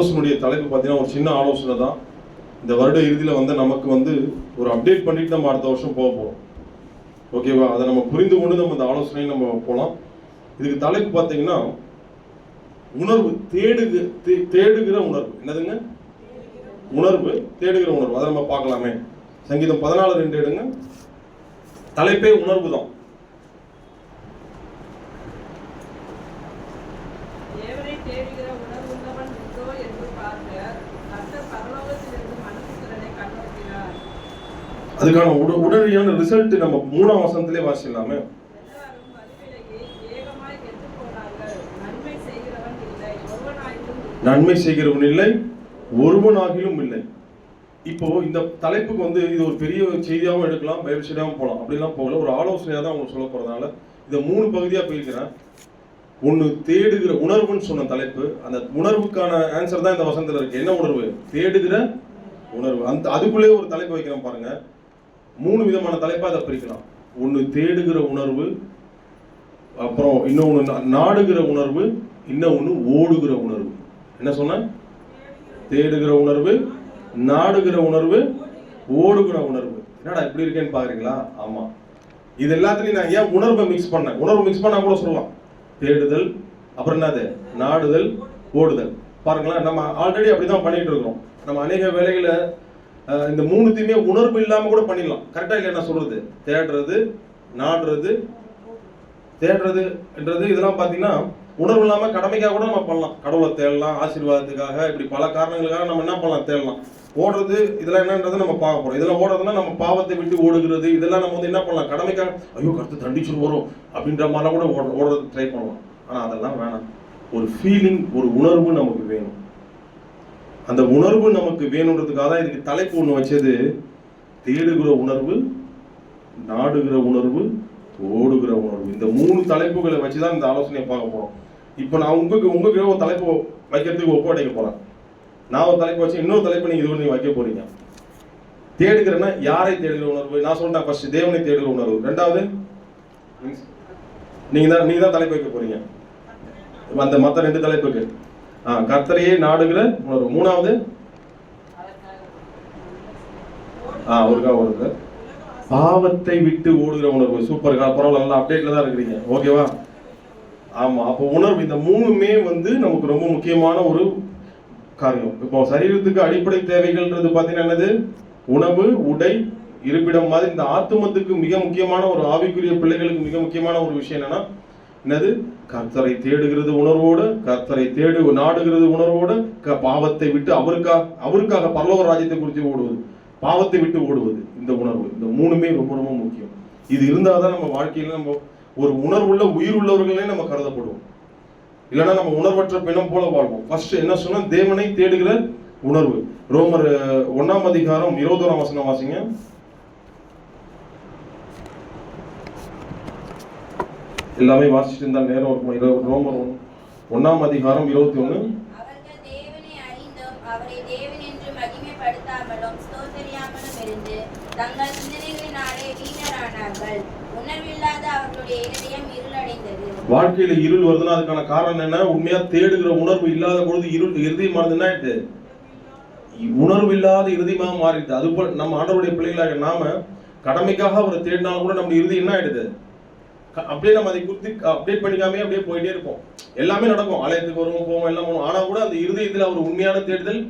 ஆலோசனையுடைய தலைப்பு பார்த்தீங்கன்னா ஒரு சின்ன ஆலோசனை தான். இந்த வருட இறுதியில் வந்து நமக்கு வந்து ஒரு அப்டேட் பண்ணிட்டு நம்ம அடுத்த வருஷம் போக போகிறோம் ஓகேவா அதை நம்ம புரிந்து கொண்டு நம்ம இந்த ஆலோசனையை நம்ம போகலாம் இதுக்கு தலைப்பு பார்த்தீங்கன்னா உணர்வு தேடுகு தே- தேடுகிற உணர்வு. என்னதுங்க? உணர்வு தேடுகிற உணர்வு. அதை நம்ம பார்க்கலாமே. சங்கீதம் பதினாலு ரெண்டு எடுங்க. தலைப்பே உணர்வு தான். தேவனை தேடுகிற உணர்வுள்ளவன் உண்டோ என்று பார்க்க கர்த்தர் பரலோகத்திலிருந்து மனுஷத்திறனை கண்ணோக்கினார் அதுக்கான உட உடனடியான ரிசல்ட் நம்ம மூணாம் வசனத்திலே வாசிக்கலாமே. நன்மை செய்கிறவன் இல்லை. ஒருவனாகிலும் இல்லை. இப்போ இந்த தலைப்புக்கு வந்து இது ஒரு பெரிய செய்தியாகவும் எடுக்கலாம் பைபிள் ஸ்டடியாகவும் போகலாம். அப்படிலாம் போகல. ஒரு ஆலோசனையாக தான் உங்களுக்கு சொல்ல போகிறதுனால இதை மூணு பகுதியாக பிரிக்கிறேன். ஒன்று தேடுகிற உணர்வுன்னு சொன்ன தலைப்பு அந்த உணர்வுக்கான ஆன்சர் தான் இந்த வசந்தத்தில் இருக்கு. என்ன உணர்வு? தேடுகிற உணர்வு. அந்த அதுக்குள்ளே ஒரு தலைப்பு வைக்கிறோம் பாருங்க. மூணு விதமான தலைப்பாக அதை பிரிக்கலாம். ஒன்று தேடுகிற உணர்வு அப்புறம் இன்னொன்று நாடுகிற உணர்வு இன்னொன்று ஓடுகிற உணர்வு. என்ன சொன்னேன் தேடுகிற உணர்வு நாடுகிற உணர்வு ஓடுகிற உணர்வு. என்னடா இப்படி இருக்கேன்னு பாக்குறீங்களா? ஆமா. இது எல்லாத்துலயும் நான் ஏன் உணர்வை மிக்ஸ் பண்ணேன்? உணர்வு மிக்ஸ் பண்ணா கூட சொல்லலாம் தேடுதல் அப்புறம் என்னது? நாடுதல் ஓடுதல் பாருங்களேன் நம்ம ஆல்ரெடி அப்படிதான் பண்ணிட்டு இருக்கோம் நம்ம அநேக வேலைகளை இந்த மூணுத்தையுமே உணர்வு இல்லாம கூட பண்ணிடலாம். கரெக்டா இல்லை என்ன சொல்றது? தேடுறது நாடுறது தேடுறதுன்றது இதெல்லாம் பார்த்தீங்கன்னா உணர்வு இல்லாமல் கடமைக்காக கூட நம்ம பண்ணலாம். கடவுளை தேடலாம் ஆசீர்வாதத்துக்காக இப்படி பல காரணங்களுக்காக நம்ம என்ன பண்ணலாம்? தேடலாம். ஓடுறது இதெல்லாம் என்னன்றது நம்ம பார்க்க போறோம். இதெல்லாம் ஓடுறதுன்னா நம்ம பாவத்தை விட்டு ஓடுகிறது. இதெல்லாம் நம்ம வந்து என்ன பண்ணலாம்? கடமைக்காக ஐயோ கருத்து தண்டிச்சு வரும் அப்படின்ற மாதிரிலாம் கூட ஓட ஓடுறது ட்ரை பண்ணலாம் ஆனால் அதெல்லாம் வேணாம். ஒரு ஃபீலிங் ஒரு உணர்வு நமக்கு வேணும். அந்த உணர்வு நமக்கு வேணுன்றதுக்காக தான் இதுக்கு தலைப்பு ஒன்று வச்சது. தேடுகிற உணர்வு நாடுகிற உணர்வு ஓடுகிற உணர்வு. இந்த மூணு தலைப்புகளை வச்சு தான் இந்த ஆலோசனையை பார்க்க போகிறோம் இப்போ நான் உங்களுக்கு உங்களுக்கு ஒரு தலைப்பு வைக்கிறதுக்கு ஒப்படைக்க போகிறேன் நான் ஒரு தலைப்பு வச்சு இன்னொரு தலைப்பு நீங்க இது பண்ணி வைக்க போறீங்க. தேடுகிறேன்னா யாரை தேடுகிற உணர்வு? நான் சொல்றேன் ஃபர்ஸ்ட் தேவனை தேடுகிற உணர்வு. ரெண்டாவது? நீங்க தான் நீங்க தான் தலைப்பு வைக்க போறீங்க. அந்த மற்ற ரெண்டு தலைப்புக்கு. ஆ கர்த்தரையே நாடுகிற உணர்வு. மூணாவது? ஆ ஒருக்கா ஒருக்கா. பாவத்தை விட்டு ஓடுகிற உணர்வு. சூப்பர். பரவாயில்ல நல்லா அப்டேட்ல தான் இருக்கிறீங்க. ஓகேவா? ஆமா அப்போ உணர்வு. இந்த மூணுமே வந்து நமக்கு ரொம்ப முக்கியமான ஒரு காரியம். இப்போ சரீரத்துக்கு அடிப்படை தேவைகள்ன்றது பார்த்தீங்கன்னா என்னது? உணவு உடை இருப்பிடம் மாதிரி இந்த ஆத்துமத்துக்கு மிக முக்கியமான ஒரு ஆவிக்குரிய பிள்ளைகளுக்கு மிக முக்கியமான ஒரு விஷயம் என்னன்னா என்னது? கர்த்தரை தேடுகிறது உணர்வோடு கர்த்தரை தேடு நாடுகிறது உணர்வோடு க- பாவத்தை விட்டு அவருக்காக அவருக்காக பரலோக ராஜ்யத்தை குறித்து ஓடுவது பாவத்தை விட்டு ஓடுவது இந்த உணர்வு இந்த மூணுமே ரொம்ப ரொம்ப முக்கியம். இது இருந்தால் தான் நம்ம வாழ்க்கையில நம்ம ஒரு உணர்வுள்ள உயிர் உள்ளவர்களே நம்ம கருதப்படுவோம். இல்லைன்னா நம்ம உணர்வற்ற பிணம் போல வாழ்வோம். ஃபர்ஸ்ட் என்ன சொன்னா தேவனை தேடுகிற உணர்வு. ரோமர் ஒன்னாம் அதிகாரம் இருபதோராம் வசனம் வாசிங்க. எல்லாமே வாசிச்சுட்டு இருந்தா நேரம் இருக்கும்? ரோமர் ஒன்னாம் அதிகாரம் இருபத்தி ஒண்ணு தங்கள் சிந்தனைகளினாலே வீணரானார்கள். வாழ்க்கையில இருள் வருதுன்னா அதுக்கான காரணம் என்ன உண்மையா தேடுகிற உணர்வு இல்லாத பொழுது இருள் இருதயமானது என்ன ஆயிடுது உணர்வு இல்லாத இறுதியமாக மாறிடுது. அது போல நம்ம ஆண்டவருடைய பிள்ளைகளாக நாம கடமைக்காக அவரை தேடினாலும் கூட நம்ம இறுதி என்ன ஆயிடுது? அப்படியே நம்ம அதை குறித்து அப்டேட் பண்ணிக்காமே அப்படியே போயிட்டே இருப்போம். எல்லாமே நடக்கும். ஆலயத்துக்கு வருவோம் போவோம் எல்லாம் போவோம். ஆனா கூட அந்த இருதயத்துல அவர் உண்மையான தேடுதல்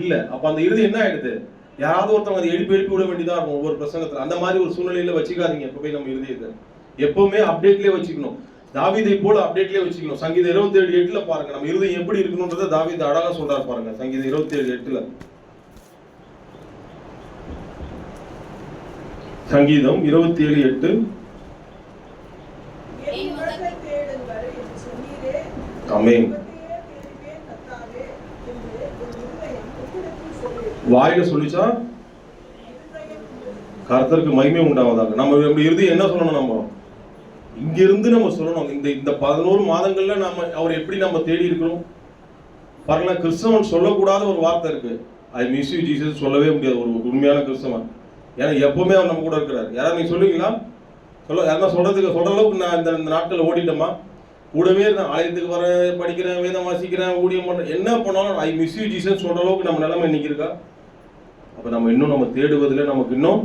இல்ல. அப்ப அந்த இறுதி என்ன ஆயிடுது? யாராவது ஒருத்தவங்க அதை எழுப்பி எழுப்பி விட வேண்டியதா இருக்கும் ஒவ்வொரு பிரசங்கத்துல. அந்த மாதிரி ஒரு சூழ்நிலையில வச்சுக்காதீங்க எப்பவுமே நம்ம இருதயத்தை. எப்பவுமே அப்டேட்லயே வச்சுக்கணும். தாவீதை போல அப்டேட்லயே வச்சுக்கணும். சங்கீதம் இருபத்தி ஏழு எட்டுல பாருங்க. நம்ம இருதயம் எப்படி இருக்கணும்ன்றத தாவீது அழகா சொல்றாரு பாருங்க. சங்கீதம் இருபத்தி ஏழு எட்டுல. சங்கீதம் இருபத்தி ஏழு எட்டு. என் வாயில சொல்லிச்சா? கருத்தருக்கு கர்த்தருக்கு மகிமை உண்டாவதாக. நம்ம நம்ம இறுதி என்ன சொல்லணும் நம்ம? இங்கிருந்து நம்ம சொல்லணும். இந்த இந்த பதினோரு மாதங்கள்ல நம்ம அவர் எப்படி நம்ம தேடி இருக்கிறோம்? பரல கிறிஸ்தவன் சொல்லக்கூடாத ஒரு வார்த்தை இருக்கு. ஐ மிஸ் யூ ஜீசஸ் சொல்லவே முடியாது. ஒரு உண்மையான கிறிஸ்தவன். ஏன்னா எப்பவுமே அவர் நம்ம கூட இருக்கிறார். யாராவது நீங்க சொல்லுவீங்களா? சொல்ல யாரா சொல்றதுக்கு சொல்ற அளவுக்கு நான் இந்த இந்த நாட்கள் ஓடிட்டோமா? கூடவே இருந்தேன் ஆலயத்துக்கு வரேன் படிக்கிறேன் வேதம் வாசிக்கிறேன் ஊழியம் பண்றேன். என்ன பண்ணாலும் ஐ மிஸ் யூ ஜீசஸ் சொல்ற அளவுக்கு நம்ம நிலைமை இன்னைக்கு இருக்கா? அப்போ நம்ம இன்னும் நம்ம தேடுவதில் நமக்கு இன்னும்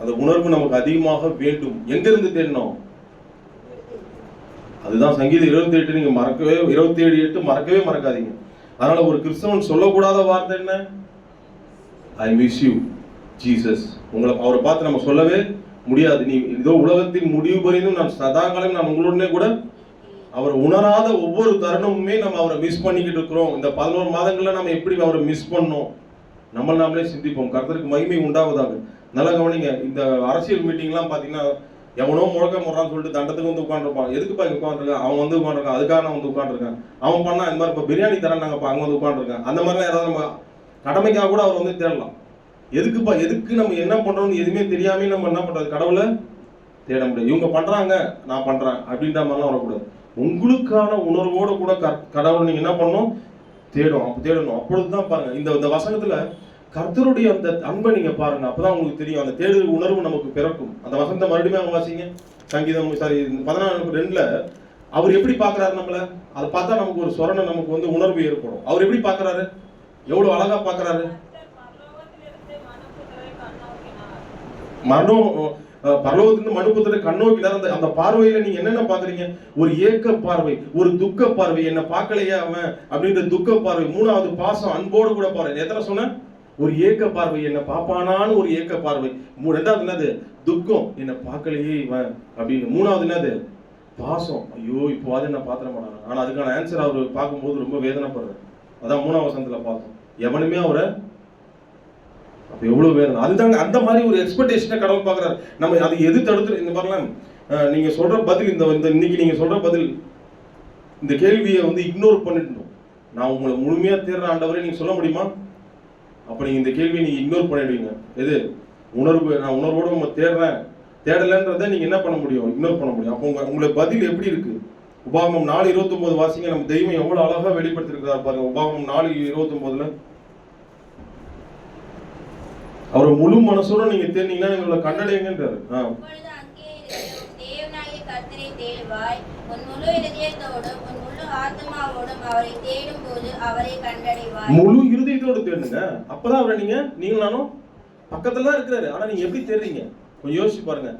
அந்த உணர்வு நமக்கு அதிகமாக வேண்டும். எங்கேருந்து தேடினோம்? அதுதான் சங்கீதம் இருபத்தி எட்டு நீங்கள் மறக்கவே இருபத்தி ஏழு எட்டு மறக்கவே மறக்காதீங்க. அதனால ஒரு கிறிஸ்தவன் சொல்லக்கூடாத வார்த்தை என்ன? ஐ மிஸ் யூ ஜீசஸ் உங்களை அவரை பார்த்து நம்ம சொல்லவே முடியாது. நீ இதோ உலகத்தின் முடிவு வரையும் நான் சதாங்காலம் நான் உங்களுடனே கூட அவர் உணராத ஒவ்வொரு தருணமுமே நம்ம அவரை மிஸ் பண்ணிக்கிட்டு இருக்கிறோம். இந்த பதினோரு மாதங்களில் நம்ம எப்படி அவரை மிஸ் பண்ணோம்? நம்ம நாமளே சிந்திப்போம். கர்த்தருக்கு மகிமை உண்டாவதாக. நல்லா கவனிங்க இந்த அரசியல் மீட்டிங்லாம் பார்த்தீங்கன்னா எவனோ முழக்க முறான்னு சொல்லிட்டு தண்டத்துக்கு வந்து உட்காந்துருப்பான் எதுக்குப்பா இங்கே உட்காந்துருக்கான் அவன் வந்து உட்காந்துருக்கான் அதுக்காக நான் வந்து உட்காந்துருக்கேன் அவன் பண்ணா இந்த மாதிரி இப்போ பிரியாணி தரேன் நாங்கள் அங்கே வந்து உட்காந்துருக்கேன் அந்த மாதிரிலாம் ஏதாவது நம்ம கடமைக்காக கூட அவர் வந்து தேடலாம். எதுக்குப்பா எதுக்கு நம்ம என்ன பண்ணுறோம்னு எதுவுமே தெரியாமே நம்ம என்ன பண்ணுறது கடவுளை தேட முடியாது. இவங்க பண்ணுறாங்க நான் பண்ணுறேன் அப்படின்ற மாதிரிலாம் வரக்கூடாது. உங்களுக்கான உணர்வோடு கூட கர்- கடவுளை நீங்கள் என்ன பண்ணணும்? தேடும் தேடணும் அப்பொழுது தான் பாருங்க இந்த இந்த வசனத்துல கர்த்தருடைய அந்த அன்பை நீங்க பாருங்க. அப்பதான் உங்களுக்கு தெரியும் அந்த தேடுதல் உணர்வு நமக்கு பிறக்கும். அந்த வசனத்தை மறுபடியும் அவங்க வாசிங்க. சங்கீதம் சாரி பதினாலு ரெண்டுல அவர் எப்படி பாக்குறாரு நம்மள? அதை பார்த்தா நமக்கு ஒரு சொரணை நமக்கு வந்து உணர்வு ஏற்படும். அவர் எப்படி பாக்குறாரு எவ்வளவு அழகா பாக்குறாரு மரணம் அஹ், பரலோகத்திலிருந்து மனுபுத்திர கண்ணோக்கினார் அந்த அந்த பார்வையில நீங்க என்னென்ன பாக்குறீங்க ஒரு ஏக்க பார்வை ஒரு துக்க பார்வை. என்ன பார்க்கலையா அவன் அப்படின்ற துக்க பார்வை. மூணாவது பாசம் அன்போடு கூட பார்வை. எத்தனை சொன்ன? ஒரு ஏக்க பார்வை. என்ன பாப்பானான்னு ஒரு ஏக்க பார்வை. மூ- ரெண்டாவது என்னது? துக்கம். என்ன பார்க்கலையே இவன் அப்படின்னு. மூணாவது என்னது? பாசம். ஐயோ இப்போ அது என்ன பாத்திர மாட்டாங்க ஆனா அதுக்கான ஆன்சர் அவர் பார்க்கும்போது ரொம்ப வேதனைப்படுறாரு. அதான் மூணாவது வசனத்துல பார்த்தோம். எவனுமே அவரை அப்போ எவ்வளோ பேர் அதுதாங்க அந்த மாதிரி ஒரு எக்ஸ்பெக்டேஷனை கடவுள் பார்க்குறாரு நம்ம அது எது தடுத்து இந்த மாதிரிலாம் நீங்கள் சொல்கிற பதில் இந்த இந்த இன்னைக்கு நீங்கள் சொல்கிற பதில் இந்த கேள்வியை வந்து இக்னோர் பண்ணிட்டோம் நான் உங்களை முழுமையாக தேர்ற ஆண்டவரை நீங்கள் சொல்ல முடியுமா? அப்போ நீங்கள் இந்த கேள்வியை நீங்கள் இக்னோர் பண்ணிடுவீங்க. எது? உணர்வு நான் உணர்வோட உங்களை தேடுறேன். தேடலைன்றதை நீங்கள் என்ன பண்ண முடியும்? இக்னோர் பண்ண முடியும். அப்போ உங்கள் உங்களை பதில் எப்படி இருக்குது உபாகமம் நாலு இருபத்தொம்போது வாசிங்க. நம்ம தெய்வம் எவ்வளோ அழகாக வெளிப்படுத்திருக்கிறார் பாருங்க. உபாகமம் நாலு இருபத்தொம்போதில் அவரை முழு மனசோட நீங்க தேடினீங்கன்னா உங்களை கண்டடையுங்கன்றாரு முழு இருதயத்தோட தேடுங்க. அப்பதான் அவரை நீங்க நீங்களும் நானும் பக்கத்துல தான் இருக்கிறாரு. ஆனா நீங்க எப்படி தேடுறீங்க? கொஞ்சம் யோசிச்சு பாருங்க.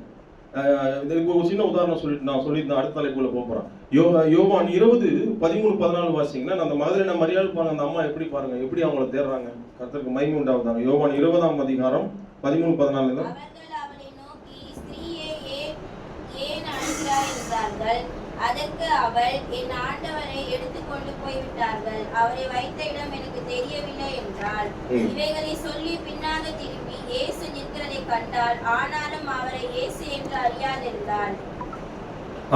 இதுக்கு ஒரு சின்ன உதாரணம் சொல்லிட்டு நான் சொல்லிட்டு அடுத்த தலைப்புல போக போறேன். யோ யோவான் இருபது பதிமூணு பதினாலு வாசிங்கன்னா அந்த மதுரை மரியாதை பாருங்க அந்த அம்மா எப்படி பாருங்க? எப்படி அவங்கள தேடுறாங்க? கர்த்தருக்கு மகிமை உண்டாவதாங்க யோவான் இருபதாம் அதிகாரம் பதிமூணு பதினாலு என்றார்கள். அதற்கு அவள் என் ஆண்டவரை எடுத்துக்கொண்டு போய்விட்டார்கள். அவரை வைத்த இடம் எனக்கு தெரியவில்லை என்றாள். ம். இவைகளை சொல்லி பின்னாக திரும்பி இயேசு நிற்கிறதை கண்டாள் ஆனாலும் அவரை இயேசு என்று அறியாதிருந்தாள்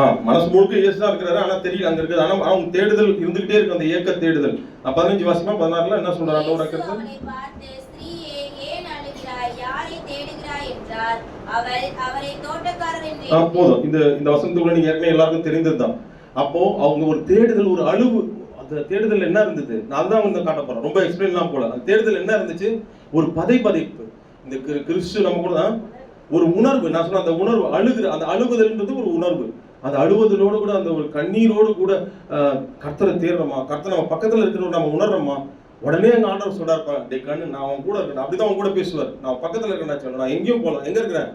ஆ மனசு முழுக்க இயேசு தான் இருக்கிறாரு ஆனா தெரியல அங்க இருக்குது. ஆனா அவங்க தேடுதல் இருந்துகிட்டே இருக்கு அந்த ஏக்க தேடுதல். பதினஞ்சு வாசிமா பதினாறுல என்ன சொல்றாரு எண்ணி, போதும். இந்த இந்த வசனத்துக்குள்ள நீங்க ஏற்கனவே எல்லாருக்கும் தெரிந்ததுதான். அப்போ அவங்க ஒரு தேடுதல் ஒரு அழுவு அந்த தேடுதல் என்ன இருந்தது? நான் தான் வந்து காட்ட போறேன். ரொம்ப எக்ஸ்பிளைன்லாம் போல. அந்த தேடுதல் என்ன இருந்துச்சு? ஒரு பதை பதைப்பு இந்த கிறிஸ்து நம்ம கூட தான் ஒரு உணர்வு. நான் சொன்ன அந்த உணர்வு அழுகுற அந்த அழுகுதல்ன்றது ஒரு உணர்வு. அந்த அழுவதோடு கூட அந்த ஒரு கண்ணீரோடு கூட கர்த்தரை தேடுறோமா? கர்த்தர் நம்ம பக்கத்தில் இருக்கிறவர் நம்ம உணர்றோமா? உடனே எங்கள் ஆண்டவர் சொல்கிறார் டே கண்ணு நான் அவன் கூட இருக்கேன். அப்படிதான் அவன் கூட பேசுவார். நான் பக்கத்தில் இருக்கேன் சொல்ல நான் எங்கேயும் போகலாம் எங்கே இருக்கிறேன்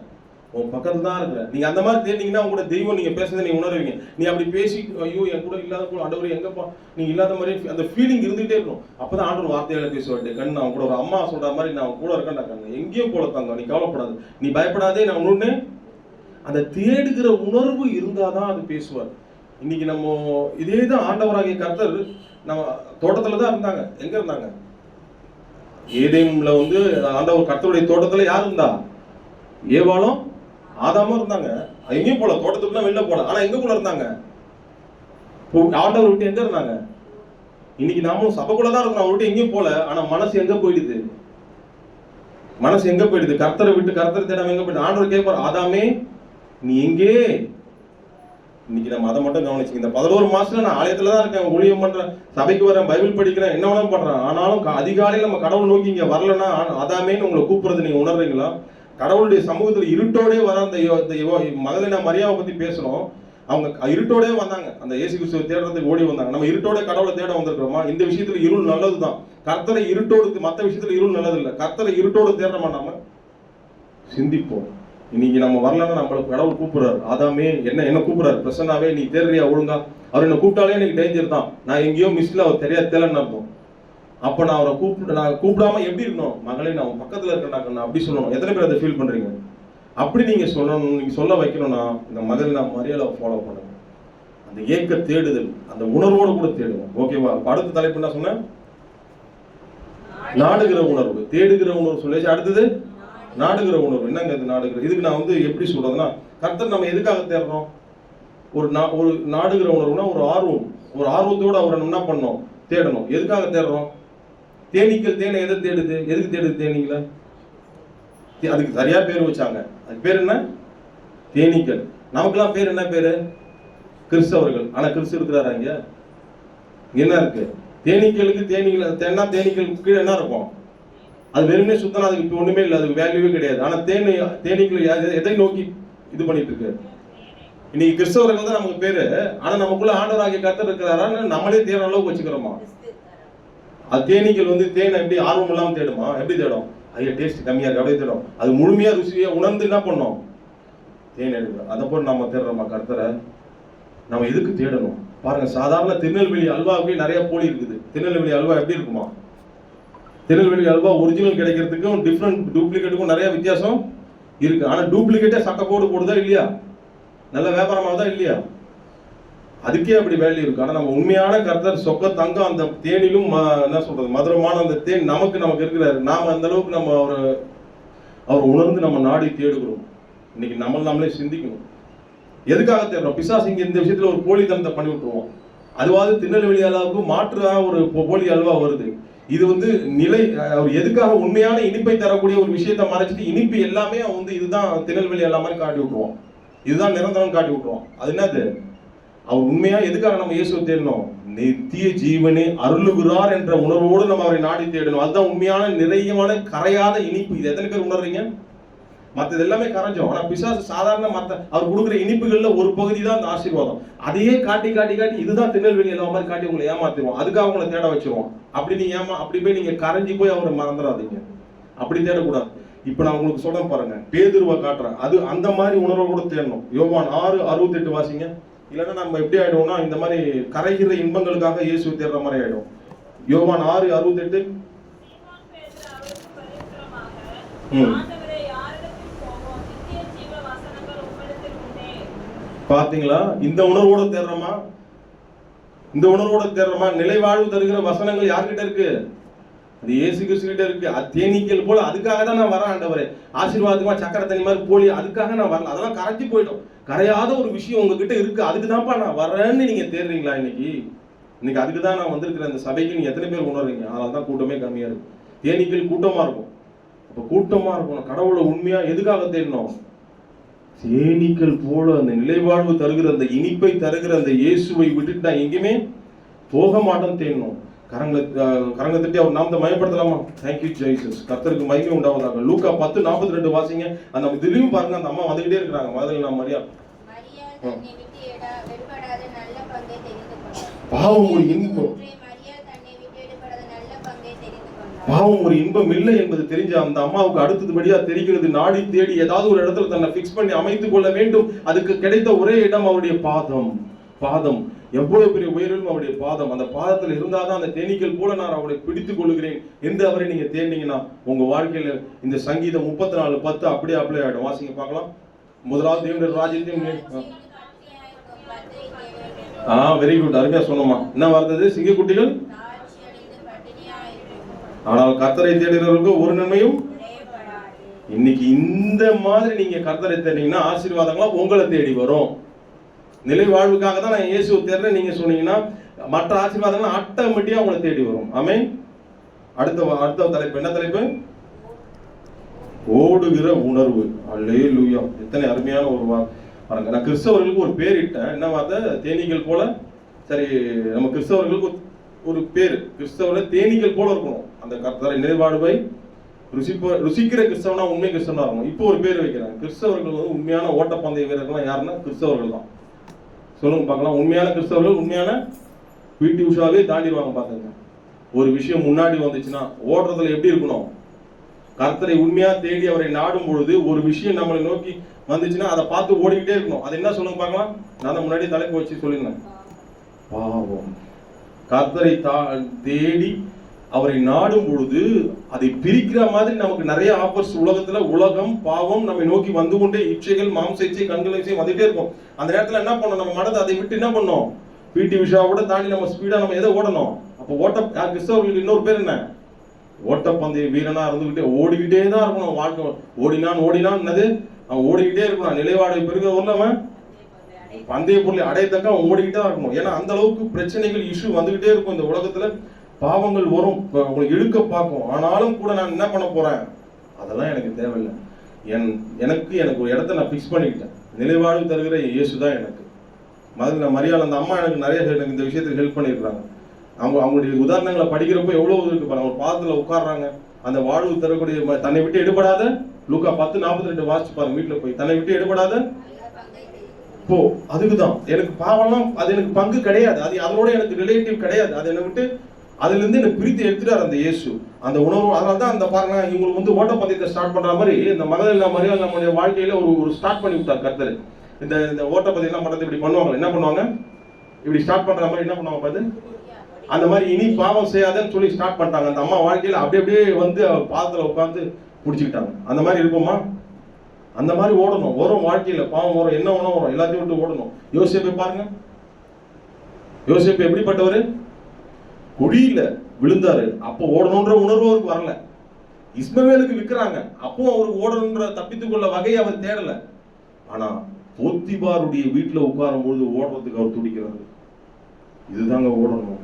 உன் பக்கத்துல தான் இருக்கிறேன் நீங்க அந்த மாதிரி தேடினீங்கன்னா உங்க கூட தெய்வம் நீங்க பேசுறதை நீங்க உணர்வீங்க. நீ அப்படி பேசி ஐயோ என் கூட இல்லாத கூட ஆண்டவர் எங்கப்பா நீங்கள் இல்லாத மாதிரி அந்த ஃபீலிங் இருந்துகிட்டே இருக்கும். அப்பதான் ஆண்டவர் வார்த்தையால் பேசுவார் டே நான் அவன் கூட ஒரு அம்மா சொல்ற மாதிரி நான் அவன் கூட இருக்கேன்டா கண்ணு. எங்கேயும் போல தாங்க நீ கவலைப்படாது. நீ பயப்படாதே நான் ஒண்ணு அந்த தேடுகிற உணர்வு இருந்தால் தான் அது பேசுவார். இன்னைக்கு நம்ம இதே தான் ஆண்டவராகிய கர்த்தர் நம்ம தோட்டத்தில் தான் இருந்தாங்க. எங்க இருந்தாங்க? ஏதேம்ல வந்து ஆண்டவர் கர்த்தருடைய தோட்டத்தில் யார் இருந்தா? ஏவாளும் ஆதாமும் இருந்தாங்க. எங்கேயும் போல தோட்டத்துக்குள்ள வெளில போல ஆனால் எங்க கூட இருந்தாங்க ஆண்டவர் விட்டு எங்க இருந்தாங்க? இன்னைக்கு நாமும் சபைக்குள்ள தான் இருக்கிறோம். அவர்கிட்ட எங்கேயும் போல ஆனா மனசு எங்க போயிடுது? மனசு எங்க போயிடுது? கர்த்தரை விட்டு கர்த்தரை தேடாம எங்க போயிடுது? ஆண்டவர் கேட்பார் ஆதாமே நீ எங்கே? இன்னைக்கு நம்ம அதை மட்டும் கவனிச்சுங்க இந்த பதினோரு மாசத்துல நான் ஆலயத்துல தான் இருக்கேன் ஊழியம் பண்றேன் சபைக்கு வரேன் பைபிள் படிக்கிறேன் என்ன வேணாலும் பண்றேன். ஆனாலும் அதிகாலையில் நம்ம கடவுள் நோக்கி இங்க வரலன்னா அதாமேன்னு உங்களை கூப்பிடுறது நீங்க உணர்றீங்களா? கடவுளுடைய சமூகத்துல இருட்டோடே வர அந்த யோ- இந்த பத்தி பேசுறோம். அவங்க இருட்டோடே வந்தாங்க. அந்த இயேசு கிறிஸ்துவை தேடுறதுக்கு ஓடி வந்தாங்க. நம்ம இருட்டோட கடவுளை தேட வந்திருக்கிறோமா? இந்த விஷயத்துல இருள் நல்லதுதான். கர்த்தரை இருட்டோடு மற்ற விஷயத்துல இருள் நல்லது இல்லை கர்த்தரை இருட்டோடு தேட நாம சிந்திப்போம். இன்னைக்கு நம்ம வரலன்னா நம்மள கடவுள் கூப்பிடுறாரு. அதாமே என்ன என்ன கூப்பிடுறாரு? பிரசன்னாவே நீ தேடுறியா ஒழுங்கா? அவர் என்ன கூப்பிட்டாலே எனக்கு டேஞ்சர் தான். நான் எங்கேயோ மிஸ்ல அவர் தெரியாது தேலன்னு அர்த்தம். அப்ப நான் அவரை கூப்பிட்டு நான் கூப்பிடாம எப்படி இருக்கணும்? மகளே நான் பக்கத்துல இருக்கேன் அப்படி சொல்லணும். எத்தனை பேர் அதை ஃபீல் பண்றீங்க? அப்படி நீங்க சொல்லணும் நீங்க சொல்ல வைக்கணும்னா இந்த மகள் நான் மரியாதை ஃபாலோ பண்ணுங்க. அந்த ஏக்க தேடுதல் அந்த உணர்வோடு கூட தேடுவோம் ஓகேவா அடுத்த தலைப்பு என்ன சொன்னேன்? நாடுகிற உணர்வு. தேடுகிற உணர்வு சொல்லியாச்சு. அடுத்தது? நாடுகிற உணர்வு. என்னங்க இது நாடுகிற? இதுக்கு நான் வந்து எப்படி சொல்றதுன்னா கர்த்தர் நம்ம எதுக்காக தேடுறோம்? ஒரு நா ஒரு நாடுகிற உணர்வுனா ஒரு ஆர்வம். ஒரு ஆர்வத்தோடு அவரை என்ன பண்ணோம் தேடணும். எதுக்காக தேடுறோம்? தேனீக்கள் தேனை எதை தேடுது? எதுக்கு தேடுது தேனீங்கள தே- அதுக்கு சரியா பேர் வச்சாங்க. அதுக்கு பேர் என்ன? தேனீக்கள். நமக்கெல்லாம் பேர் என்ன பேரு? கிறிஸ்தவர்கள். ஆனா கிறிஸ்து இருக்கிறாரா இங்க? என்ன இருக்கு? தேனீக்களுக்கு தேனீகள் தேனா தேனீக்களுக்கு கீழே என்ன இருக்கும்? அது வெறுமே சுத்தம் அதுக்கு இப்போ ஒன்றுமே இல்லை அதுக்கு வேல்யூவே கிடையாது. ஆனால் தேனி தேனீக்கள் எதை நோக்கி இது பண்ணிட்டு இருக்கு? இன்னைக்கு கிறிஸ்தவர்கள் தான் நமக்கு பேரு ஆனா நமக்குள்ள ஆண்டவராகிய கத்தர் இருக்கிறாரான்னு நம்மளே தேன அளவுக்கு வச்சுக்கிறோமா? அது தேனீக்கள் வந்து தேனை எப்படி ஆர்வம் இல்லாமல் தேடுமா? எப்படி தேடும்? ஐயா டேஸ்ட் கம்மியா இருக்கு அப்படியே தேடும். அது முழுமையா ருசியா உணர்ந்து என்ன பண்ணோம்? தேன் எடுக்கிறோம் அதை போல நம்ம தேடுறோமா கர்த்தரை? நம்ம எதுக்கு தேடணும்? பாருங்க சாதாரண திருநெல்வேலி அல்வாவுக்கே நிறைய போலி இருக்குது. திருநெல்வேலி அல்வா எப்படி இருக்குமா? திருநெல்வேலி அல்வா ஒரிஜினல் கிடைக்கிறதுக்கும் டிஃப்ரெண்ட் டூப்ளிகேட்டுக்கும் நிறைய வித்தியாசம் இருக்கு. ஆனால் டூப்ளிகேட்டே சட்டக்கோடு போடுதா இல்லையா? நல்ல வியாபாரமாகுதா இல்லையா? அதுக்கே அப்படி வேல்யூ இருக்கு. ஆனால் நம்ம உண்மையான கர்த்தர் சொக்க தங்கம் அந்த தேனிலும் ம- என்ன சொல்றது மதுரமான அந்த தேன் நமக்கு நமக்கு இருக்கிறாரு. நாம அந்த அளவுக்கு நம்ம அவரை அவர் உணர்ந்து நம்ம நாடி தேடுகிறோம். இன்னைக்கு நம்ம நம்மளே சிந்திக்கணும். எதுக்காக தேடுறோம்? பிசாஸ் இங்கே இந்த விஷயத்தில் ஒரு போலித்தனத்தை பண்ணி விட்டுருவோம் அதுவாது திருநெல்வேலி அல்வாவுக்கு தான் ஒரு போலி அல்வா வருது. இது வந்து நிலை அவர் எதுக்காக உண்மையான இனிப்பை தரக்கூடிய ஒரு விஷயத்த மறைச்சிட்டு இனிப்பு எல்லாமே அவன் வந்து இதுதான் திருநெல்வேலி எல்லா மாதிரி காட்டி விட்டுருவோம் இதுதான் நிரந்தரம் காட்டி விட்டுருவோம் அது என்னது? அவர் உண்மையா எதுக்காக நம்ம இயேசுவை தேடணும்? நித்திய ஜீவனே அருளுகிறார் என்ற உணர்வோடு நம்ம அவரை நாடி தேடணும். அதுதான் உண்மையான நிறையமான கரையாத இனிப்பு. இது எத்தனை பேர் உணர்றீங்க? மற்றது எல்லாமே கரைஞ்சோம். ஆனால் பிசாசு சாதாரண மற்ற அவர் கொடுக்குற இனிப்புகளில் ஒரு பகுதி தான் அந்த ஆசீர்வாதம். அதையே காட்டி காட்டி காட்டி இதுதான் திருநெல்வேலி எல்லா மாதிரி காட்டி உங்களை ஏமாத்திடுவோம். அதுக்காக உங்களை தேட வச்சிருவோம். அப்படி நீ ஏமா அப்படி போய் நீங்கள் கரைஞ்சி போய் அவரை மறந்துடாதீங்க. அப்படி தேடக்கூடாது. இப்போ நான் உங்களுக்கு சொல்கிறேன் பாருங்க. பேதுருவை காட்டுறேன். அது அந்த மாதிரி உணர்வை கூட தேடணும். யோவான் ஆறு அறுபத்தெட்டு வாசிங்க. இல்லைன்னா நம்ம எப்படி ஆயிடுவோம்னா இந்த மாதிரி கரைகிற இன்பங்களுக்காக இயேசு தேடுற மாதிரி ஆயிடும். யோவான் ஆறு அறுபத்தெட்டு. ம். ஆண்டவரே, யாரிடத்தில் போவோம்? நித்திய ஜீவ வசனங்கள் உம்மிடத்தில் உண்டே. பார்த்தீங்களா? இந்த உணர்வோட தேடுறோமா இந்த உணர்வோட தேடுறோமா நிலைவாழ்வு தருகிற வசனங்கள் யார்கிட்ட இருக்கு? அது இயேசு கிறிஸ்துகிட்ட இருக்கு. அது தேனீக்கள் போல அதுக்காக தான் நான் வரேன் ஆண்டவரே. ஆசீர்வாதமா சக்கரை தண்ணி மாதிரி போலி அதுக்காக நான் வரல. அதெல்லாம் கரைஞ்சி போயிட்டோம் கரையாத ஒரு விஷயம் உங்ககிட்ட இருக்கு. அதுக்கு தான்ப்பா நான் வரேன்னு நீங்க தேடுறீங்களா இன்னைக்கு? இன்னைக்கு அதுக்கு தான் நான் வந்திருக்கிற இந்த சபைக்கு நீங்க எத்தனை பேர் உணர்றீங்க? அதனால தான் கூட்டமே கம்மியா இருக்கும் தேனீக்கள் கூட்டமா இருக்கும். அப்ப கூட்டமா இருக்கணும். கடவுளை உண்மையா எதுக்காக தேடணும்? தேனீக்கள் போல அந்த நிலைவாழ்வு தருகிற அந்த இனிப்பை தருகிற அந்த இயேசுவை விட்டுட்டு நான் எங்கேயுமே போக மாட்டேன் தேடணும். கரங்களை அஹ், கரங்களை தட்டி அவர் நாமத்தை மயப்படுத்தலாமா? தேங்க்யூ ஜெய்சஸ் கர்த்தருக்கு மகிமை உண்டாவதாக. லூக்கா பத்து நாற்பத்தி ரெண்டு வாசிங்க. அந்த இதுலயும் பாருங்க அந்த அம்மா வந்துகிட்டே இருக்கிறாங்க. முதல்ல நான் மரியா. பாவம் ஒரு இன்பம். ஒன்றே மரியாள் தன்னை விட்டு எடுபடாத நல்ல பங்கை தெரிந்து கொண்டாள். பாவம் ஒரு இன்பம் இல்லை என்பது தெரிஞ்ச அந்த அம்மாவுக்கு அடுத்ததுபடியா தெரிகிறது. நாடி தேடி ஏதாவது ஒரு இடத்துல தன்னை ஃபிக்ஸ் பண்ணி அமைத்துக் கொள்ள வேண்டும். அதுக்கு கிடைத்த ஒரே இடம் அவருடைய பாதம். பாதம். எவ்வளவு பெரிய உயர்வும் அவருடைய பாதம். அந்த பாதத்தில் இருந்தாதான் அந்த தேனீக்கள் போல நான் அவரை பிடித்துக் கொள்கிறேன் என்று அவரை நீங்க தேடினீங்கன்னா உங்க வாழ்க்கையில இந்த சங்கீதம் முப்பத்தி நாலு பத்து அப்படியே அப்ளை ஆயிடும். வாசிங்க பார்க்கலாம். முதலாவது தேவனுடைய ராஜ்யத்தையும் ஆஹ் ஆ. வெரி குட் அருமையா சொன்னோமா. என்ன வர்றது சிங்கக்குட்டிகள்? ஆனால் கர்த்தரை தேடுகிறவர்களுக்கு ஒரு நன்மையும் இன்னைக்கு இந்த மாதிரி நீங்க கர்த்தரை தேடினீங்கன்னா ஆசீர்வாதங்களா உங்களை தேடி வரும். நிலை வாழ்வுக்காக தான் நான் இயேசுவை தேடுறேன். நீங்க சொன்னீங்கன்னா மற்ற ஆசீர்வாதங்கள் ஆட்டோமேட்டிக்கா உங்களை தேடி வரும். ஆமே அடுத்த அடுத்த தலைப்பு. என்ன தலைப்பு? ஓடுகிற உணர்வு. அல்லே லூயா எத்தனை அருமையான ஒரு வா பாருங்க நான் கிறிஸ்தவர்களுக்கு ஒரு பேர் இட்டேன். என்ன வார்த்தை? தேனீகள் போல? சரி நம்ம கிறிஸ்தவர்களுக்கு ஒரு- பேர். கிறிஸ்தவரை தேனீகள் போல இருக்கணும். அந்த கர்த்தரை நிறைவாழ்வை ருசிப்ப ருசிக்கிற கிறிஸ்தவனா உண்மை கிறிஸ்தவனா இருக்கணும். இப்போ ஒரு பேர் வைக்கிறாங்க. கிறிஸ்தவர்கள் வந்து உண்மையான ஓட்டப்பந்தய வீரர்கள்லாம் யாருன்னா கிறிஸ்தவர்கள் தான். சொல்லுங்க பார்க்கலாம். உண்மையான கிறிஸ்தவர்கள் உண்மையான பிடி உஷாவே தாண்டிடுவாங்க பார்த்துங்க ஒரு விஷயம் முன்னாடி வந்துச்சுன்னா ஓடுறதுல எப்படி இருக்கணும்? கர்த்தரை உண்மையா தேடி அவரை நாடும் பொழுது ஒரு விஷயம் நம்மளை நோக்கி வந்துச்சுன்னா அதை பார்த்து ஓடிக்கிட்டே இருக்கணும். அது என்ன சொல்லுங்க பார்க்கலாம்? நான் முன்னாடி தலைப்பு வச்சு சொல்லியிருந்தேன். பாவம். கர்த்தரை தா தேடி அவரை நாடும் பொழுது அதை பிரிக்கிற மாதிரி நமக்கு நிறைய ஆஃபர்ஸ் உலகத்துல. உலகம் பாவம் நம்மை நோக்கி வந்து கொண்டே இச்சைகள் மாம்ச இச்சை கண்கள் இச்சை வந்துட்டே இருக்கும். அந்த நேரத்துல என்ன பண்ணணும்? நம்ம மனதை அதை விட்டு என்ன பண்ணோம் பிடி விஷாவோட தாண்டி நம்ம ஸ்பீடா நம்ம எதை ஓடணும்? அப்போ ஓட்ட கிறிஸ்தவர்களுக்கு இன்னொரு பேர் என்ன? ஓட்டப்பந்தய வீரனா இருந்துகிட்டே ஓடிக்கிட்டே தான் இருக்கணும். வாழ்க்கை ஓடினான் ஓடினான் என்னது? அவன் ஓடிக்கிட்டே இருக்கணும் நிலைவாடை பெருக ஊர்ல அவன் பந்தய பொருளை அடையத்தக்க ஓடிக்கிட்டே தான் இருக்கணும். ஏன்னா அந்த அளவுக்கு பிரச்சனைகள் இஷ்யூ வந்துகிட்டே இருக்கும் இந்த உலகத்துல. பாவங்கள் வரும். உங்களை இழுக்க பார்க்கும். ஆனாலும் கூட நான் என்ன பண்ண போறேன்? அதெல்லாம் எனக்கு தேவையில்லை. என் எனக்கு எனக்கு ஒரு இடத்த நான் ஃபிக்ஸ் பண்ணிக்கிட்டேன். நிலைவாழ்வு தருகிற இயேசு தான் எனக்கு. முதல்ல மரியாதை அந்த அம்மா எனக்கு நிறைய எனக்கு இந்த விஷயத்துக்கு ஹெல்ப் பண்ணியிருக்கிறாங்க. அவங்க அவங்களுடைய உதாரணங்களை படிக்கிறப்போ எவ்வளோ இருக்கு பாருங்க. ஒரு பாதத்தில் உட்காடுறாங்க அந்த வாழ்வு தரக்கூடிய தன்னை விட்டு எடுபடாத லூக்கா பத்து நாற்பத்தி ரெண்டு வாசிச்சு பாருங்க வீட்டில் போய். தன்னை விட்டு எடுபடாத போ அதுக்குதான். எனக்கு பாவம்லாம் அது எனக்கு பங்கு கிடையாது. அது அதனோட எனக்கு ரிலேட்டிவ் கிடையாது. அதை என்னை விட்டு அதுல இருந்து எனக்கு பிரித்து எடுத்துட்டார் அந்த இயேசு. அந்த உணர்வு அதனால தான் அந்த பாருங்க இவங்களுக்கு வந்து ஓட்டப்பந்தயத்தை ஸ்டார்ட் பண்ற மாதிரி இந்த மகளிர் மரியாதை நம்முடைய வாழ்க்கையில ஒரு ஒரு ஸ்டார்ட் பண்ணி விட்டார் கருத்தர். இந்த இந்த ஓட்டப்பந்தயம் பண்ணுறது இப்படி பண்ணுவாங்க. என்ன பண்ணுவாங்க? இப்படி ஸ்டார்ட் பண்ற மாதிரி என்ன பண்ணுவாங்க பாத்து அந்த மாதிரி இனி பாவம் செய்யாதன்னு சொல்லி ஸ்டார்ட் பண்ணிட்டாங்க. அந்த அம்மா வாழ்க்கையில அப்படியே அப்படியே வந்து அவ பாதத்துல உட்காந்து பிடிச்சிக்கிட்டாங்க அந்த மாதிரி இருப்போமா? அந்த மாதிரி ஓடணும். வரும் வாழ்க்கையில் பாவம் வரும் என்ன உணவு வரும் எல்லாத்தையும் விட்டு ஓடணும். யோசிப்பை பாருங்க. யோசிப்பு எப்படிப்பட்டவர்? குழியில விழுந்தாரு. அப்போ ஓடணுன்ற உணர்வு அவருக்கு வரல. இஸ்மவேலுக்கு விற்கிறாங்க அப்போ அவருக்கு ஓடணுன்ற தப்பித்துக்கொள்ள வகையை அவர் தேடல. ஆனா போத்திபாருடைய வீட்டில் உட்காரும் பொழுது ஓடுறதுக்கு அவர் துடிக்கிறாரு. இதுதாங்க ஓடணும்.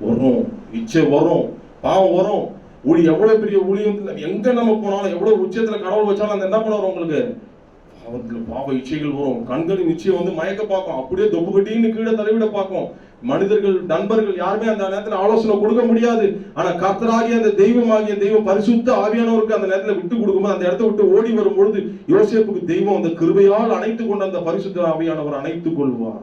வரும். இச்சை வரும். பாவம் வரும். ஊழி எவ்வளவு பெரிய ஊழியம் எங்க நம்ம போனாலும் எவ்வளவு உச்சத்துல கடவுள் வச்சாலும் அந்த என்ன பண்ணுவார் உங்களுக்கு? பாவத்துல பாவ இச்சைகள் வரும். கண்களின் நிச்சயம் வந்து மயக்க பார்க்கும். அப்படியே தொப்பு கட்டின்னு கீழே தலைவிட பார்க்கும். மனிதர்கள் நண்பர்கள் யாருமே அந்த நேரத்துல ஆலோசனை கொடுக்க முடியாது. ஆனா கர்த்தராகிய அந்த தெய்வமாகிய தெய்வம் பரிசுத்த ஆவியானவருக்கு அந்த நேரத்துல விட்டு கொடுக்கும்போது அந்த இடத்த விட்டு ஓடி வரும் பொழுது யோசேப்புக்கு தெய்வம் அந்த கிருபையால் அணைத்து கொண்டு அந்த பரிசுத்த ஆவியானவர் அணைத்துக் கொள்வார்.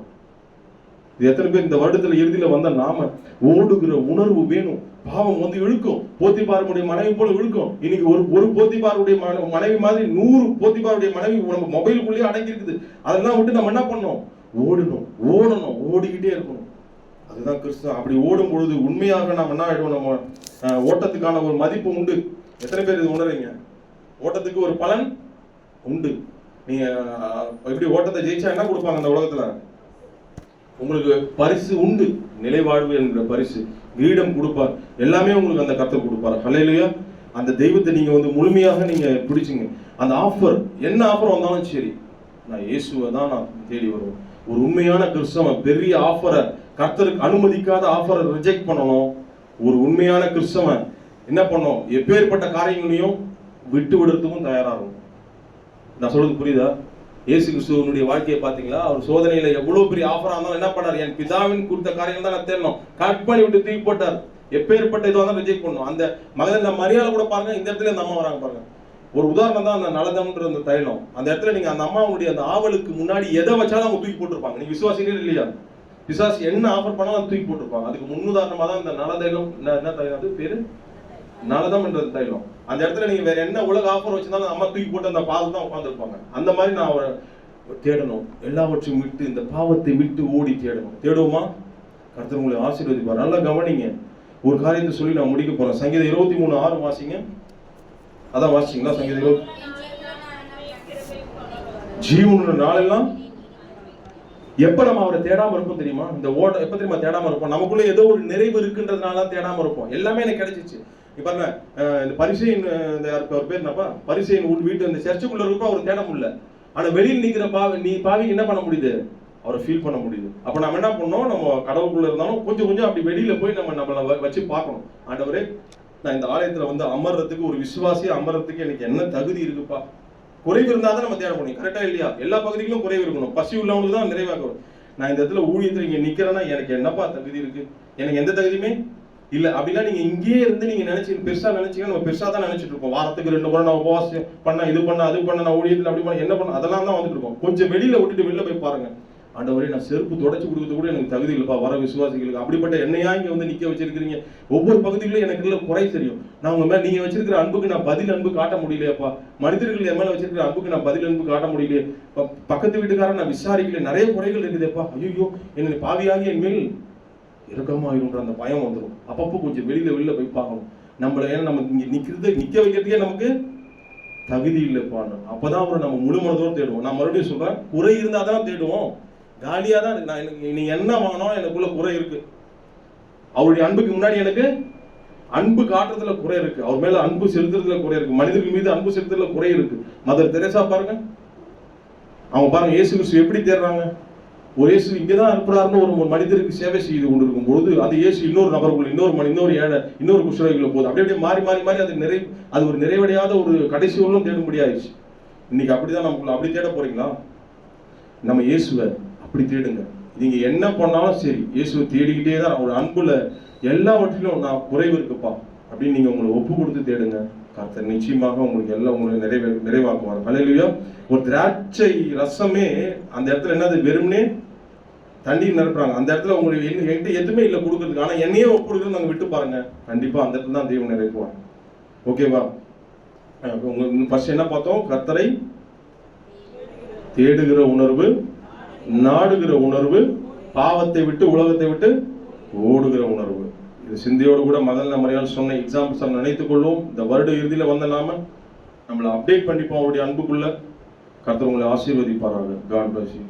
இது எத்தனை பேர் இந்த வருடத்துல இறுதியில வந்த நாம? ஓடுகிற உணர்வு வேணும். பாவம் வந்து இழுக்கும். போத்திபாருடைய மனைவி போல இழுக்கும். இன்னைக்கு ஒரு ஒரு போத்திபாருடைய மனைவி மாதிரி நூறு போத்திபாருடைய மனைவி நம்ம மொபைலுக்குள்ளேயே அடங்கி இருக்குது அதெல்லாம் விட்டு நம்ம என்ன பண்ணணும்? ஓடணும். ஓடணும். ஓடிக்கிட்டே இருக்கணும். அதுதான் கிறிஸ்தவம் அப்படி ஓடும் பொழுது உண்மையாக நாம் என்ன ஆயிடுவோம்? நம்ம ஓட்டத்துக்கான ஒரு மதிப்பு உண்டு. எத்தனை பேர் இது உணர்றீங்க? ஓட்டத்துக்கு ஒரு பலன் உண்டு. நீங்க எப்படி ஓட்டத்தை ஜெயிச்சா என்ன கொடுப்பாங்க அந்த உலகத்துல? உங்களுக்கு பரிசு உண்டு. நிலைவாழ்வு என்கிற பரிசு. கிரீடம் கொடுப்பார். எல்லாமே உங்களுக்கு அந்த கத்தை கொடுப்பார். ஹலையிலையா அந்த தெய்வத்தை நீங்கள் வந்து முழுமையாக நீங்கள் பிடிச்சிங்க. அந்த ஆஃபர் என்ன ஆஃபர் வந்தாலும் சரி நான் இயேசுவை தான் நான் தேடி வருவேன். ஒரு உண்மையான கிறிஸ்தவன் பெரிய ஆஃபரை கர்த்தருக்கு அனுமதிக்காத ஆஃபரை ரிஜெக்ட் பண்ணணும். ஒரு உண்மையான கிறிஸ்தவன் என்ன பண்ணும்? எப்பேற்பட்ட காரியங்களையும் விட்டு விடுறதுக்கும் தயாராகும் நான் சொல்றது புரியுதா? இயேசு கிறிஸ்துவனுடைய வாழ்க்கையை பார்த்தீங்களா? அவர் சோதனையில எவ்வளவு பெரிய ஆஃபரா இருந்தாலும் என்ன பண்ணார்? என் பிதாவின் கொடுத்த காரியம் தான் நான் தேடணும். கட் பண்ணி விட்டு தூக்கி போட்டார். எப்பேற்பட்ட இதுவாக தான் ரிஜெக்ட் பண்ணும் அந்த மகளிர் இந்த மரியாதை கூட பாருங்க இந்த இடத்துல இந்த அம்மா வராங்க பாருங்க. ஒரு உதாரணம் தான் அந்த நலதம்ன்ற அந்த தைலம். அந்த இடத்துல நீங்க அந்த அம்மாவுடைய அந்த ஆவலுக்கு முன்னாடி எதை வச்சாலும் அவங்க தூக்கி போட்டிருப்பாங்க. நீங்க விசுவாசிக்கிறீங்க இல்லையா? விசுவாசி என்ன ஆஃபர் பண்ணாலும் தூக்கி போட்டிருப்பாங்க. அதுக்கு முன்னுதாரணமாக தான் இந்த நலதைலம் என்ன என்ன தைலம் அது? பேரு? நலதம்ன்ற தைலம். அந்த இடத்துல நீங்க வேற என்ன உலக ஆஃபர் வச்சிருந்தாலும் அம்மா தூக்கி போட்டு அந்த பால் தான் உட்காந்துருப்பாங்க அந்த மாதிரி நான் அவரை தேடணும். எல்லாவற்றையும் விட்டு இந்த பாவத்தை விட்டு ஓடி தேடணும். தேடுவோமா? கர்த்தர் உங்களை ஆசீர்வதிப்பார். நல்லா கவனிங்க. ஒரு காரியத்தை சொல்லி நான் முடிக்க போறேன். சங்கீதம் இருபத்தி மூணு ஆறு வாசிங்க. அதான் வாசிங்களா சங்கீதம் இருபத்தி ஜீவனுள்ள நாளெல்லாம் எப்ப நம்ம அவரை தேடாம இருப்போம் தெரியுமா? இந்த ஓட எப்ப தெரியுமா தேடாம இருப்போம்? நமக்குள்ள ஏதோ ஒரு நிறைவு இருக்குன்றதுனால தேடாம இருப்போம். எல்லாமே எனக்கு கிடைச்சிச்சு. இப்போ இந்த பரிசையின் இந்த யாருக்கு அவர் பேர் என்னப்பா? பரிசையின் உள் வீட்டு இந்த சர்ச்சுக்குள்ள இருக்கோ அவர் தேட முடியல. ஆனால் வெளியில் நிற்கிற பாவி நீ பாவிக்கு என்ன பண்ண முடியுது? அவரை ஃபீல் பண்ண முடியுது. அப்போ நம்ம என்ன பண்ணோம்? நம்ம கடவுளுக்குள்ள இருந்தாலும் கொஞ்சம் கொஞ்சம் அப்படி வெளியில போய் நம்ம நம்மளை வச்சு பார்க்கணும். ஆண்டவரே நான் இந்த ஆலயத்தில் வந்து அமர்றதுக்கு ஒரு விசுவாசி அமர்றதுக்கு எனக்கு என்ன தகுதி இருக்குப்பா? குறைவு இருந்தால் தான் நம்ம தேட முடியும். கரெக்டாக இல்லையா? எல்லா பகுதிகளும் குறைவு இருக்கணும். பசி உள்ளவங்களுக்கு தான் நிறைவாக்கணும் நான் இந்த இடத்துல ஊழியத்தில் இங்கே நிற்கிறேன்னா எனக்கு என்னப்பா தகுதி இருக்குது எனக்கு எந்த தகுதியுமே இல்ல அப்படின்னா நீங்க இங்கேயே இருந்து நீங்க நினைச்சு பெருசா நினைச்சீங்கன்னா நம்ம பெருசா தான் நினைச்சிட்டு இருப்போம் வாரத்துக்கு ரெண்டு முறை நான் உபவாசம் பண்ண இது பண்ண அது பண்ண நான் ஊழியத்துல அப்படி பண்ண என்ன பண்ண அதெல்லாம் தான் வந்துட்டு இருக்கோம். கொஞ்சம் வெளியில விட்டுட்டு வெளில போய் பாருங்க. ஆண்டவரே நான் செருப்பு தொடச்சு கொடுக்கறது கூட எனக்கு தகுதி இல்லைப்பா வர விசுவாசிகளுக்கு. அப்படிப்பட்ட என்னையா இங்க வந்து நிக்க வச்சிருக்கிறீங்க? ஒவ்வொரு பகுதியிலும் எனக்கு இல்லை குறை தெரியும். நான் உங்க மேல நீங்க வச்சிருக்கிற அன்புக்கு நான் பதில் அன்பு காட்ட முடியலையாப்பா. மனிதர்கள் என் மேல வச்சிருக்கிற அன்புக்கு நான் பதில் அன்பு காட்ட முடியலையே. பக்கத்து வீட்டுக்காரன் நான் விசாரிக்கல நிறைய குறைகள் இருக்குதேப்பா. ஐயோ என்னை பாவியாகி என் மேல் இறக்கமாயிருன்ற அந்த பயம் வந்துடும் அப்பப்போ கொஞ்சம் வெளியில வெளியில போய் பார்க்கணும். நம்மள ஏன்னா நம்ம இங்கே நிற்கிறது நிற்க வைக்கிறதுக்கே நமக்கு தகுதி இல்லைப்பான்னு அப்போதான் அவரை நம்ம முழு மனதோடு தேடுவோம். நான் மறுபடியும் சொல்றேன் குறை இருந்தால் தான் தேடுவோம். காலியாக தான் இருக்கு. நான் எனக்கு நீ என்ன வாங்கினோம் எனக்குள்ள குறை இருக்கு. அவருடைய அன்புக்கு முன்னாடி எனக்கு அன்பு காட்டுறதுல குறை இருக்கு. அவர் மேல அன்பு செலுத்துறதுல குறை இருக்கு. மனிதர்கள் மீது அன்பு செலுத்துறதுல குறை இருக்கு. மதர் தெரேசா பாருங்க. அவங்க பாருங்க இயேசு கிறிஸ்து எப்படி தேடுறாங்க? ஒரு இயேசு இங்கதான் இருக்கிறாருன்னு ஒரு ஒரு மனிதருக்கு சேவை செய்து கொண்டிருக்கும் பொழுது அந்த இயேசு இன்னொரு நபருக்குள்ள இன்னொரு மனி இன்னொரு ஏழை இன்னொரு குஷ்டரோகிகளை போகுது. அப்படியே அப்படியே மாறி மாறி மாறி அது நிறை அது ஒரு நிறைவடையாத ஒரு கடைசி உள்ளும் தேடும்படி ஆயிடுச்சு இன்னைக்கு அப்படிதான் நமக்குள்ள அப்படி தேட போறீங்களா? நம்ம இயேசுவை அப்படி தேடுங்க. நீங்க என்ன பண்ணாலும் சரி இயேசுவை தேடிக்கிட்டே தான் ஒரு அன்புல எல்லாவற்றிலும் நான் குறைவு இருக்குப்பா அப்படின்னு நீங்க உங்களை ஒப்பு கொடுத்து தேடுங்க. கர்த்தர் நிச்சயமாக உங்களுக்கு எல்லாம் உங்களுக்கு நிறைவே நிறைவாக்குவார். ஹalleluya. ஒரு திராட்சை ரசமே அந்த இடத்துல என்னது வெறும்னே தண்ணீர் நிரப்புறாங்க. அந்த இடத்துல உங்களுக்கு என்கிட்ட எதுவுமே இல்லை கொடுக்கறதுக்கு. ஆனால் என்னையே கொடுக்குறது நாங்கள் விட்டு பாருங்க. கண்டிப்பாக அந்த இடத்துல தான் தெய்வம் நிறைவேற்றுவார். ஓகேவா? உங்களுக்கு ஃபர்ஸ்ட் என்ன பார்த்தோம்? கர்த்தரை தேடுகிற உணர்வு நாடுகிற உணர்வு பாவத்தை விட்டு உலகத்தை விட்டு ஓடுகிற உணர்வு. இது சிந்தியோடு கூட முதல்ல முறையால் சொன்ன எக்ஸாம்பிள்ஸ் நம்ம நினைத்துக் கொள்வோம். இந்த வருட இறுதியில் வந்த நாம நம்மளை அப்டேட் பண்ணிப்போம் அவருடைய அன்புக்குள்ள. கர்த்தர் உங்களை ஆசீர்வதிப்பார்கள் காட் பிளஸ் யூ